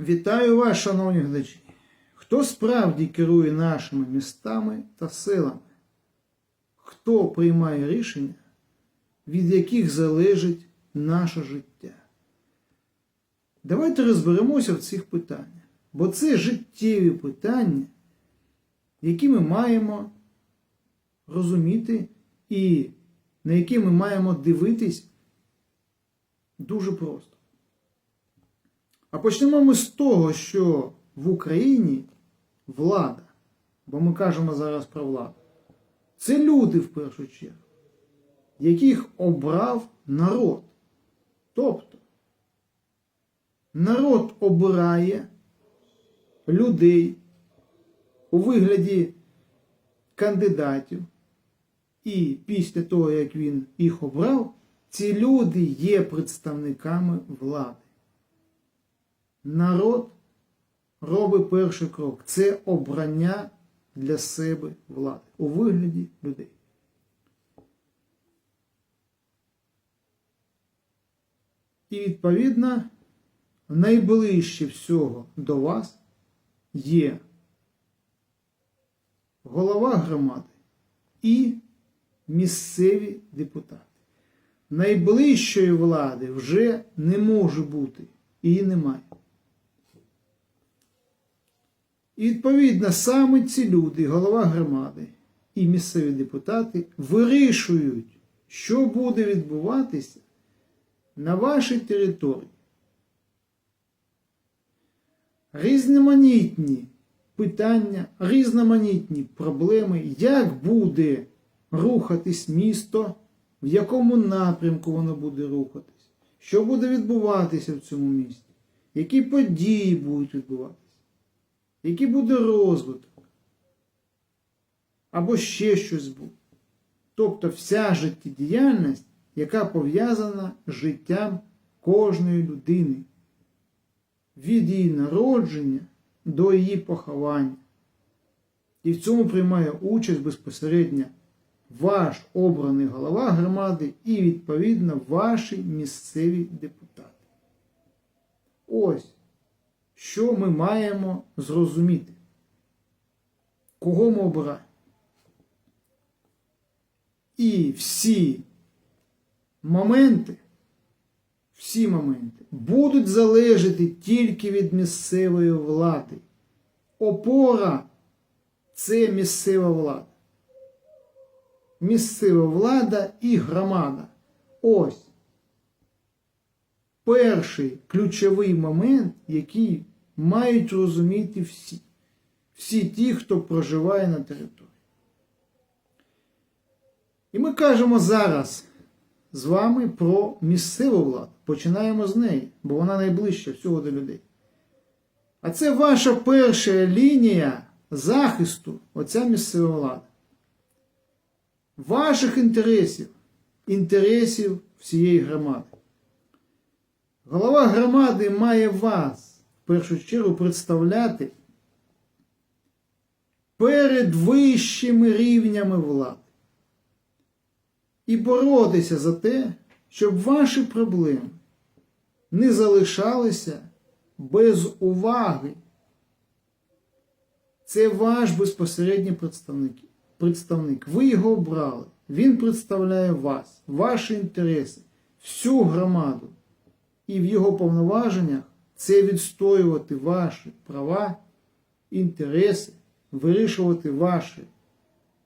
Вітаю вас, шановні глядачі! Хто справді керує нашими містами та селами? Хто приймає рішення, від яких залежить наше життя? Давайте розберемося в цих питаннях, бо це життєві питання, які ми маємо розуміти і на які ми маємо дивитись дуже просто. А почнемо ми з того, що в Україні влада, бо ми кажемо зараз про владу, це люди в першу чергу, яких обрав народ. Тобто народ обирає людей у вигляді кандидатів, і після того, як він їх обрав, ці люди є представниками влади. Народ робить перший крок. Це обрання для себе влади у вигляді людей. І відповідно найближче всього до вас є голова громади і місцеві депутати. Найближчої влади вже не може бути, її немає. І відповідно саме ці люди, голова громади і місцеві депутати, вирішують, що буде відбуватися на вашій території. Різноманітні питання, різноманітні проблеми, як буде рухатись місто, в якому напрямку воно буде рухатись, що буде відбуватися в цьому місті, які події будуть відбуватися який буде розвиток, або ще щось буде. Тобто вся життєдіяльність, яка пов'язана з життям кожної людини, від її народження до її поховання. І в цьому приймає участь безпосередньо ваш обраний голова громади і, відповідно, ваші місцеві депутати. Ось що ми маємо зрозуміти? Кого ми обираємо? І всі моменти, всі моменти будуть залежати тільки від місцевої влади. Опора це місцева влада. Місцева влада і громада. Ось перший ключовий момент, який мають розуміти всі. Всі ті, хто проживає на території. І ми кажемо зараз з вами про місцеву владу. Починаємо з неї, бо вона найближча всього до людей. А це ваша перша лінія захисту, оця місцева влада. Ваших інтересів, інтересів всієї громади. Голова громади має вас першу чергу представляти перед вищими рівнями влади і боротися за те, щоб ваші проблеми не залишалися без уваги. Це ваш безпосередній представник. представник. Ви його обрали. Він представляє вас, ваші інтереси, всю громаду. І в його повноваженнях це відстоювати ваші права, інтереси, вирішувати ваші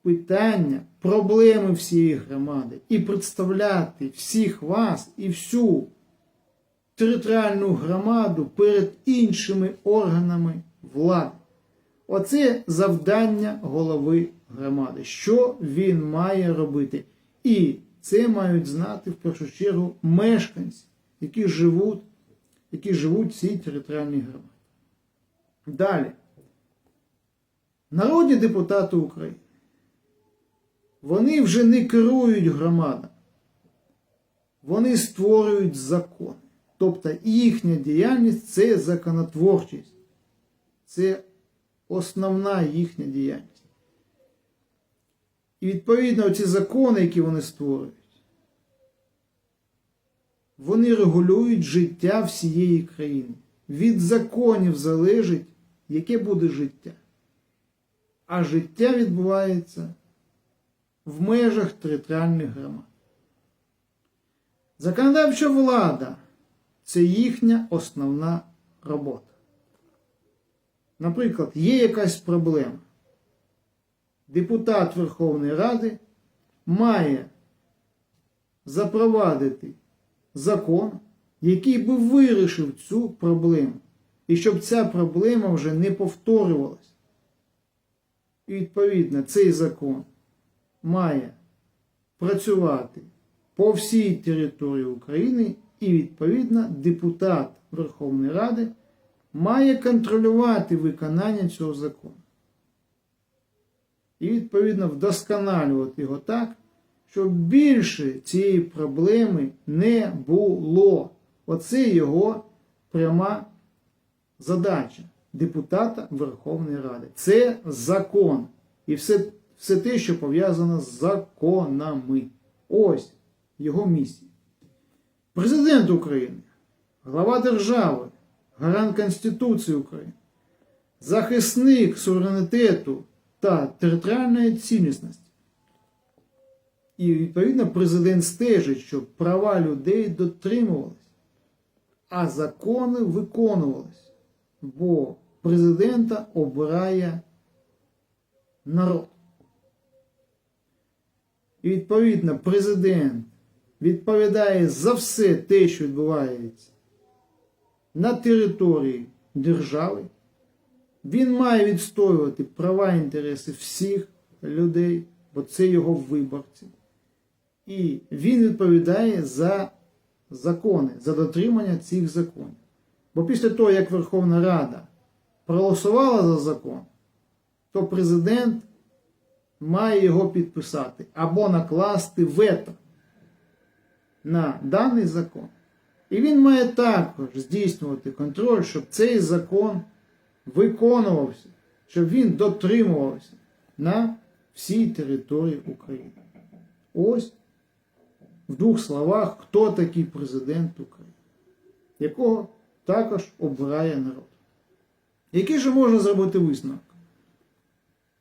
питання, проблеми всієї громади і представляти всіх вас і всю територіальну громаду перед іншими органами влади. Оце завдання голови громади. Що він має робити? І це мають знати в першу чергу мешканці, які живуть, які живуть в цій територіальній громаді. Далі. Народні депутати України. Вони вже не керують громадами. Вони створюють закони. Тобто їхня діяльність це законотворчість. Це основна їхня діяльність. І відповідно ці закони, які вони створюють, вони регулюють життя всієї країни. від законів залежить, яке буде життя. А життя відбувається в межах територіальних громад. Законодавча влада це їхня основна робота. Наприклад, є якась проблема. Депутат Верховної Ради має запровадити закон, який би вирішив цю проблему. І щоб ця проблема вже не повторювалась. І відповідно цей закон має працювати по всій території України, і відповідно депутат Верховної Ради має контролювати виконання цього закону. І відповідно вдосконалювати його так, щоб більше цієї проблеми не було. Оце його пряма задача депутата Верховної Ради. Це закон. І все, все те, що пов'язано з законами. Ось його місія. Президент України, глава держави, гарант Конституції України, захисник суверенітету та територіальної цілісності. І відповідно президент стежить, щоб права людей дотримувались, а закони виконувались, бо президента обирає народ. І відповідно президент відповідає за все те, що відбувається на території держави. Він має відстоювати права і інтереси всіх людей, бо це його виборці. І він відповідає за закони, за дотримання цих законів. Бо після того, як Верховна Рада проголосувала за закон, то президент має його підписати або накласти вето на даний закон. І він має також здійснювати контроль, щоб цей закон виконувався, щоб він дотримувався на всій території України. Ось в двох словах, хто такий президент України, якого також обирає народ. Який же можна зробити висновок?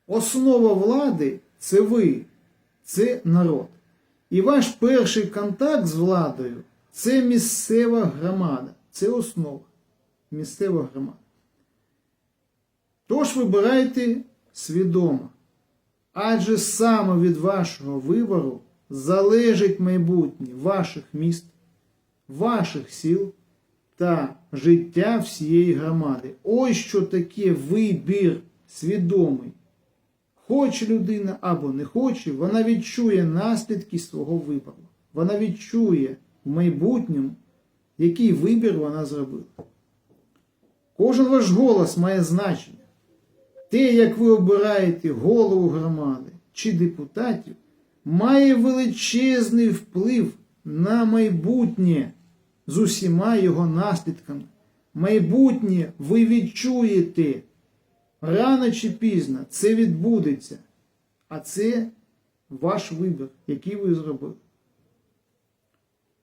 Основа влади це ви, це народ. І ваш перший контакт з владою це місцева громада, це основа місцева громада. Тож вибирайте свідомо, адже саме від вашого вибору залежить майбутнє ваших міст, ваших сіл та життя всієї громади. Ось що таке вибір свідомий. Хоче людина або не хоче, вона відчує наслідки свого вибору. Вона відчує в майбутньому, який вибір вона зробила. Кожен ваш голос має значення. Те, як ви обираєте голову громади чи депутатів, має величезний вплив на майбутнє з усіма його наслідками. Майбутнє ви відчуєте. Рано чи пізно це відбудеться. А це ваш вибір, який ви зробили.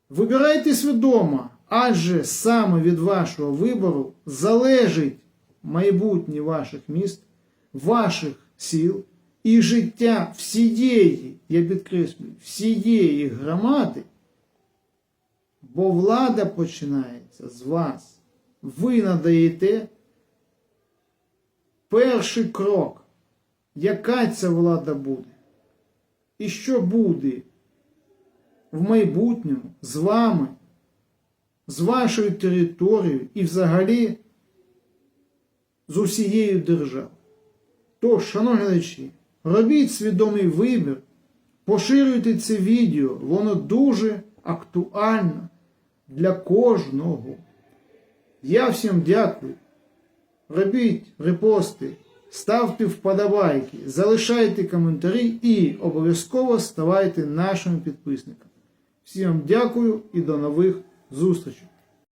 Вибирайте свідомо, адже саме від вашого вибору залежить майбутнє ваших міст, ваших сіл і життя всієї, я підкреслюю, всієї громади, бо влада починається з вас. Ви надаєте перший крок, яка ця влада буде, і що буде в майбутньому з вами, з вашою територією і взагалі з усією державою. Тож, шановні глядачі, робіть свідомий вибір, поширюйте це відео, воно дуже актуально для кожного. Я всім дякую. Робіть репости, ставте вподобайки, залишайте коментарі і обов'язково ставайте нашими підписниками. Всім дякую і до нових зустрічей!